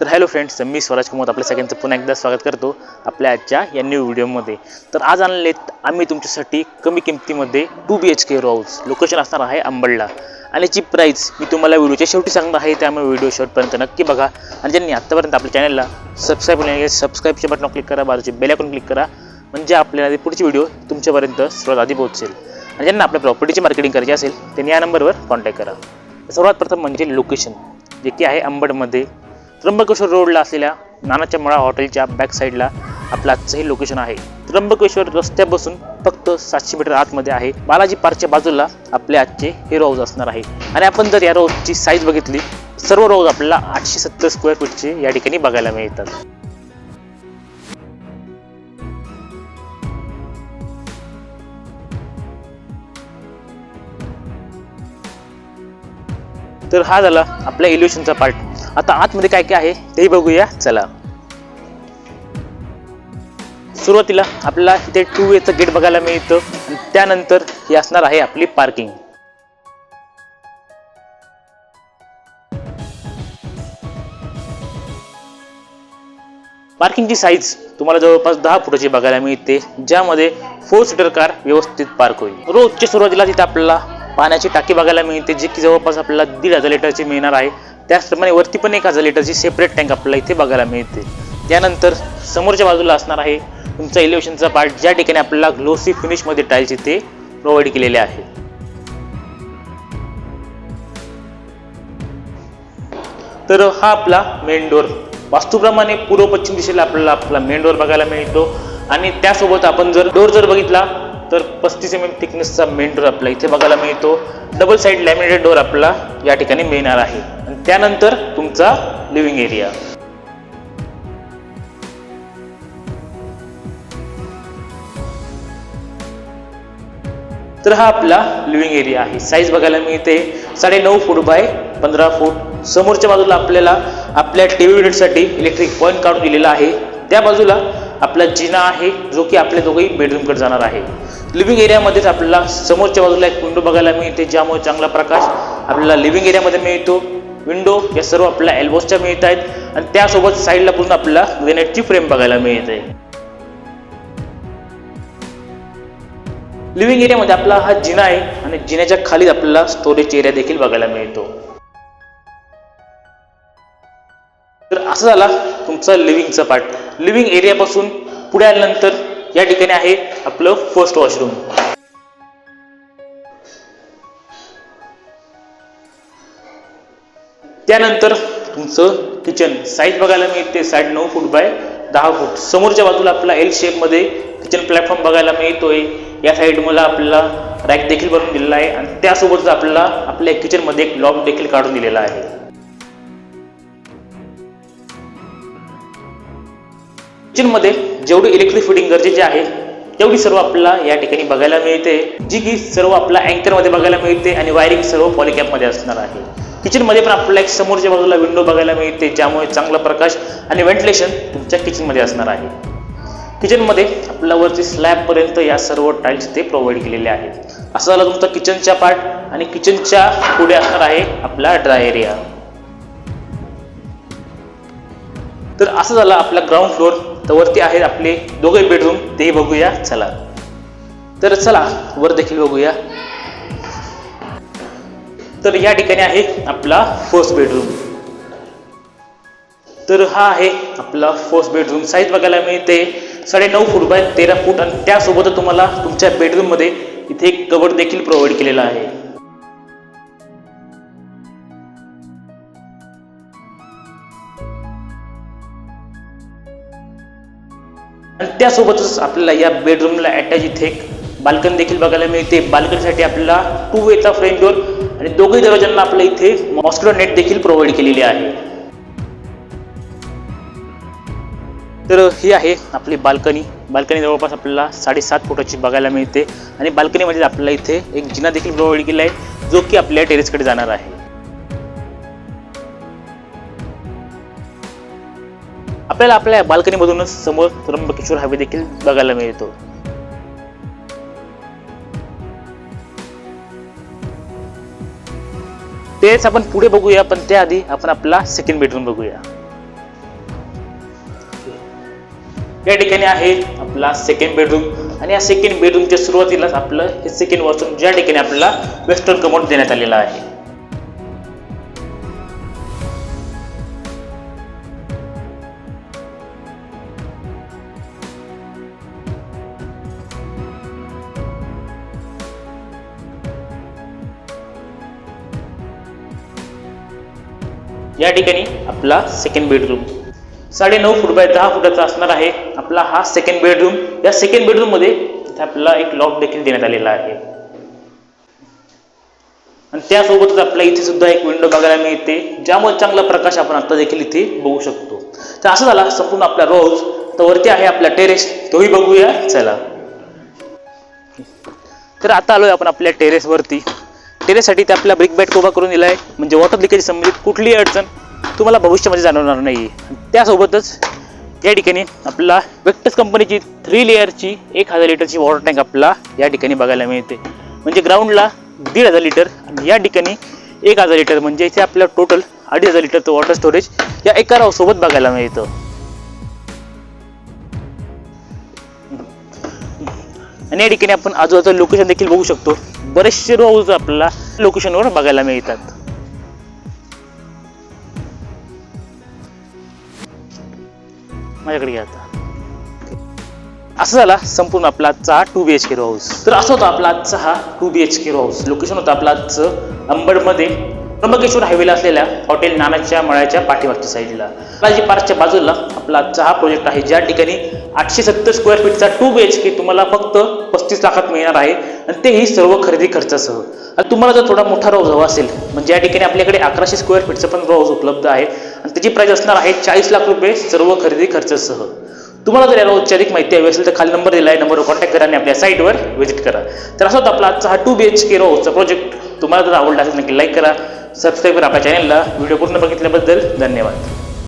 तर hello friends मी स्वराज कुमार आपल्या सगळ्यांचं पुन्हा एकदा स्वागत करतो आपल्या आजच्या या न्यू व्हिडिओमध्ये तर आज आणलेत आम्ही तुमच्यासाठी कमी किमतीमध्ये two B H K house location असणार आहे अंबडला. आणि जी प्राईस मी तुम्हाला व्हिडिओच्या शेवटी सांगणार आहे त्यामुळे व्हिडिओ शेवटपर्यंत नक्की बघा. आणि ज्यांनी आत्तापर्यंत आपल्या चॅनलला सबस्क्राईब केले सबस्क्राईबच्या बटन क्लिक करा बाजूचे बेल क्लिक करा. म्हणजे आपल्याला पुढची व्हिडिओ तुमच्यापर्यंत सर्वात आधी पोहोचेल. आणि ज्यांना आपल्या प्रॉपर्टीची मार्केटिंग करायची असेल त्यांनी या नंबरवर कॉन्टॅक्ट करा. सर्वात प्रथम म्हणजे लोकेशन जे की आहे अंबडमध्ये. त्र्यंबकेश्वर रोडला असलेल्या नानाच्या मळा हॉटेलच्या बॅक साईडला आपलं आजचं हे लोकेशन आहे. त्र्यंबकेश्वर रस्त्यापासून फक्त सातशे मीटर आतमध्ये आहे. बालाजी पार्कच्या बाजूला आपले आजचे हे रोज असणार आहे. आणि आपण जर या रोजची साईज बघितली सर्व रोज आपल्याला आठशे सत्तर स्क्वेअर फूटचे या ठिकाणी बघायला मिळतात. तर हा झाला आपल्या इल्युशनचा पार्ट आता आतमध्ये काय काय आहे तेही बघूया. चला. सुरुवातीला आपल्याला इथे टू वेचं गेट बघायला मिळतं. आणि त्यानंतर ही असणार आहे आपली पार्किंग पार्किंगची साईज तुम्हाला जवळपास दहा फुटाची बघायला मिळते ज्यामध्ये फोर सीटर कार व्यवस्थित पार्क होईल. रोजच्या सुरुवातीला तिथे आपल्याला पाण्याची टाकी बघायला मिळते जी की जवळपास आपल्याला दीड हजार लिटरची मिळणार आहे. त्याचप्रमाणे वरती पण एक हजार लिटरची सेपरेट टँक आपल्याला इथे बघायला मिळते. त्यानंतर समोरच्या बाजूला असणार आहे तुमचा इलेव्हनचा पार्ट ज्या ठिकाणी आपल्याला ग्लोसी फिनिशमध्ये टाईल्स इथे प्रोव्हाइड केलेले आहे. तर हा आपला मेन डोअर वास्तूप्रमाणे पूर्व पश्चिम दिशेला आपल्याला आपला मेन डोर बघायला मिळतो. आणि त्यासोबत आपण जर डोर जर बघितला तर पस्तीस एम एम थिकनेसचा मेन डोर आपला इथे बघायला मिळतो. डबल साईड लॅमिनेटेड डोर आपला या ठिकाणी मिळणार आहे. आणि त्यानंतर तुमचा लिव्हिंग एरिया तर हा आपला लिव्हिंग एरिया आहे. साईज बघायला मिळते. साडे नऊ फूट बाय पंधरा फूट समोरच्या बाजूला आपल्याला आपल्या टी व्ही युनिटसाठी इलेक्ट्रिक पॉईंट काढून दिलेला आहे. त्या बाजूला आपला जिना आहे जो की आपल्या दोघंही बेडरूमकडे जाणार आहे. लिव्हिंग एरियामध्येच आपल्याला समोरच्या बाजूला एक विंडो बघायला मिळते ज्यामुळे चांगला प्रकाश आपल्याला लिव्हिंग एरियामध्ये मिळतो. विंडो या सर्व आपल्याला एल्बोसच्या मिळत आहेत. आणि त्यासोबत साईडला पूर्ण आपल्याला ग्रेनेटची फ्रेम बघायला मिळते. लिव्हिंग एरियामध्ये आपला हा जिना आहे आणि जिन्याच्या खाली आपल्याला स्टोरेज एरिया देखील बघायला मिळतो. तर असं झाला तुमचा लिव्हिंगचा पार्ट लिव्हिंग एरियापासून पुढे आल्यानंतर या ठिकाणी आहे आपलं फर्स्ट वॉशरूम त्यानंतर तुमचं किचन साईज बघायला मिळते साडे नऊ फूट बाय दहा फूट समोरच्या बाजूला आपला एल शेपमध्ये किचन प्लॅटफॉर्म बघायला मिळतोय. या साईड मला आपल्याला रॅक देखील बनवून दिलेला आहे. आणि त्यासोबतच आपल्याला आपल्या किचनमध्ये एक लॉक देखील काढून दिलेला आहे. किचनमध्ये जेवढी इलेक्ट्रिक फिटिंग गरजेची आहे तेवढी सर्व आपल्याला या ठिकाणी बघायला मिळते जी की सर्व आपला अँकरमध्ये बघायला मिळते आणि वायरिंग सर्व पॉलिकॅपमध्ये असणार आहे. किचनमध्ये पण आपल्याला एक समोरच्या बाजूला विंडो बघायला मिळते ज्यामुळे चांगला प्रकाश आणि व्हेंटिलेशन तुमच्या किचनमध्ये असणार आहे. किचनमध्ये आपल्याला वरती स्लॅबपर्यंत या सर्व टाईल्स ते प्रोव्हाइड केलेले आहेत. असं झालं तुमचा किचनच्या पार्ट आणि किचनच्या पुढे असणार आहे आपला ड्राय एरिया तर असं झालं आपला ग्राउंड फ्लोअर तर वरती आहेत आपले दोघे बेडरूम ते बघूया चला. तर चला वर देखील बघूया. तर या ठिकाणी आहे आपला फर्स्ट बेडरूम तर हा आहे आपला फर्स्ट बेडरूम साईज बघायला मिळते. साडे नऊ फूट बाय तेरा फूट आणि त्यासोबत तुम्हाला तुमच्या बेडरूममध्ये इथे एक कबड देखील प्रोव्हाइड केलेला आहे. आणि त्यासोबतच आपल्याला या बेडरूमला अटॅच इथे एक बाल्कनी देखील बघायला मिळते. बाल्कनीसाठी आपल्याला टू वेचा फ्रेंच डोर आणि दोघे दरवाजांना आपल्या इथे मॉस्किटो नेट देखील प्रोव्हाइड केलेली आहे. तर ही आहे आपली बाल्कनी बाल्कनी जवळपास आपल्याला साडेसात फुटाची बघायला मिळते. आणि बाल्कनीमध्ये आपल्याला इथे एक जिना देखील प्रोव्हाइड केला आहे जो की आपल्या टेरेसकडे जाणार आहे. आपल्याला आपल्या बाल्कनीमधूनच समोर त्र्यंबकेश्वर हवे देखील बघायला मिळतो. तेच आपण पुढे बघूया पण त्याआधी आपण आपला सेकंड बेडरूम बघूया. या ठिकाणी आहे आपला सेकंड बेडरूम आणि या सेकंड बेडरूमच्या सुरुवातीलाच आपलं हे सेकंड वॉशरूम ज्या ठिकाणी आपल्याला वेस्टर्न कमोड देण्यात आलेला आहे. या ठिकाणी आपला सेकंड बेडरूम साडे नऊ फूट बाय दहा फुटाचा असणार आहे आपला हा सेकंड बेडरूम या सेकंड बेडरूममध्ये इथे आपला एक लॉक देखील देण्यात आलेला आहे. आणि त्यासोबतच आपल्या इथे सुद्धा एक विंडो बघायला मिळते ज्यामुळे चांगला प्रकाश आपण आता देखील इथे बघू शकतो. तर असं झाला संपूर्ण आपला रोज तर वरती आहे आपला टेरेस तोही बघूया चला. तर आता आलोय आपण आपल्या टेरेसवरती टेरेससाठी ते आपला ब्रिक बॅट उभा करून दिला आहे म्हणजे वॉटर लिकेज संबंधित कुठलीही अडचण तुम्हाला भविष्यामध्ये जाणवणार नाही. त्यासोबतच या ठिकाणी आपला वेक्टस कंपनीची थ्री लेअरची एक हजार लिटरची वॉटर टँक आपला या ठिकाणी बघायला मिळते. म्हणजे ग्राउंडला दीड हजार लिटर आणि या ठिकाणी एक हजार लिटर म्हणजे इथे आपल्याला टोटल अडीच हजार लिटरचं वॉटर स्टोरेज या एका रावसोबत बघायला मिळतं. आणि या ठिकाणी आपण आजूबाजूचं लोकेशन देखील बघू शकतो. बरेचसे रोज आपल्याला लोकेशनवर बघायला मिळतात. माझ्याकडे घ्या आता. असं झाला संपूर्ण आपला आजचा two B H K row house तर असं होता आपला आजचा हा two B H K row house location होतं आपलं आजचं अंबडमध्ये त्र्यंबकेश्वर हायवेला असलेल्या हॉटेल नानाच्या मळ्याच्या पाठीमागच्या साईडला बालाजी पार्कच्या बाजूला आपला आजचा हा प्रोजेक्ट आहे. ज्या ठिकाणी आठशे सत्तर स्क्वेअर फीटचा टू बी एच के तुम्हाला फक्त पस्तीस लाखात मिळणार आहे. आणि तेही सर्व खरेदी खर्चासह. आणि तुम्हाला जर थोडा मोठा रोज हवा असेल म्हणजे या ठिकाणी आपल्याकडे अकराशे स्क्वेअर फीटचं पण रोज उपलब्ध आहे. आणि त्याची प्राईस असणार आहे चाळीस लाख रुपये सर्व खरेदी खर्चासह. तुम्हाला जर या रोजची अधिक माहिती हवी असेल तर खाली नंबर दिला आहे. नंबरवर कॉन्टॅक्ट करा आणि आपल्या साईटवर व्हिजिट करा. तर असं होतं आपला आजचा हा टू बी एच के रोजचा प्रोजेक्ट तुम्हाला जर आवडला असेल नक्की लाईक करा. सबस्क्राईब करा आपल्या चॅनलला व्हिडिओ पूर्ण बघितल्याबद्दल धन्यवाद.